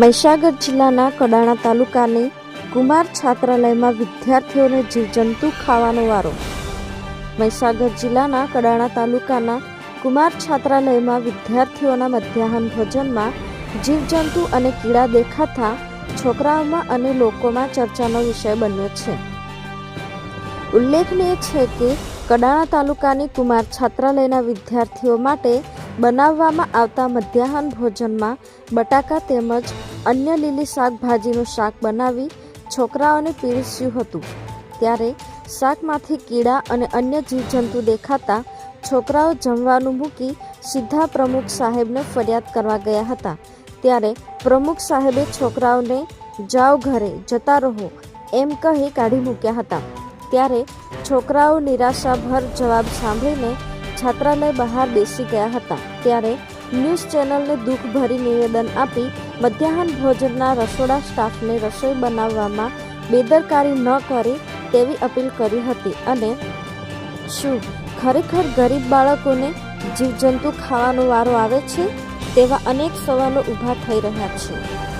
મહીસાગર જિલ્લાના કડાણા તાલુકાની કુમાર છાત્રાલયમાં વિદ્યાર્થીઓને જીવજંતુ ખાવાનો વારો. મહીસાગર જિલ્લાના કડાણા તાલુકાના કુમાર છાત્રાલયમાં વિદ્યાર્થીઓના મધ્યાહન ભોજનમાં જીવજંતુ અને કીડા દેખાતા છોકરાઓમાં અને લોકોમાં ચર્ચાનો વિષય બન્યો છે. ઉલ્લેખનીય છે કે કડાણા તાલુકાની કુમાર છાત્રાલયના વિદ્યાર્થીઓ માટે બનાવવામાં આવતા મધ્યાહન ભોજનમાં બટાકા તેમજ અન્ય લીલી શાકભાજીનું શાક બનાવી છોકરાઓને પીરસ્યું હતું. ત્યારે શાકમાંથી કીડા અને અન્ય જીવજંતુ દેખાતા છોકરાઓ જમવાનું મૂકી સીધા પ્રમુખ સાહેબને ફરિયાદ કરવા ગયા હતા. ત્યારે પ્રમુખ સાહેબે છોકરાઓને, જાઓ ઘરે, જતા રહો, એમ કહી કાઢી મૂક્યા હતા. ત્યારે છોકરાઓ નિરાશાભર જવાબ સાંભળીને છાત્રાલય બહાર બેસી ગયા હતા ત્યારે ન્યૂઝ ચેનલને દુઃખભરી નિવેદન આપી મધ્યાહન ભોજનના રસોડા સ્ટાફને રસોઈ બનાવવામાં બેદરકારી ન કરે તેવી અપીલ કરી હતી. અને શું ખરેખર ગરીબ બાળકોને જીવજંતુ ખાવાનો વારો આવે છે તેવા અનેક સવાલો ઊભા થઈ રહ્યા છે.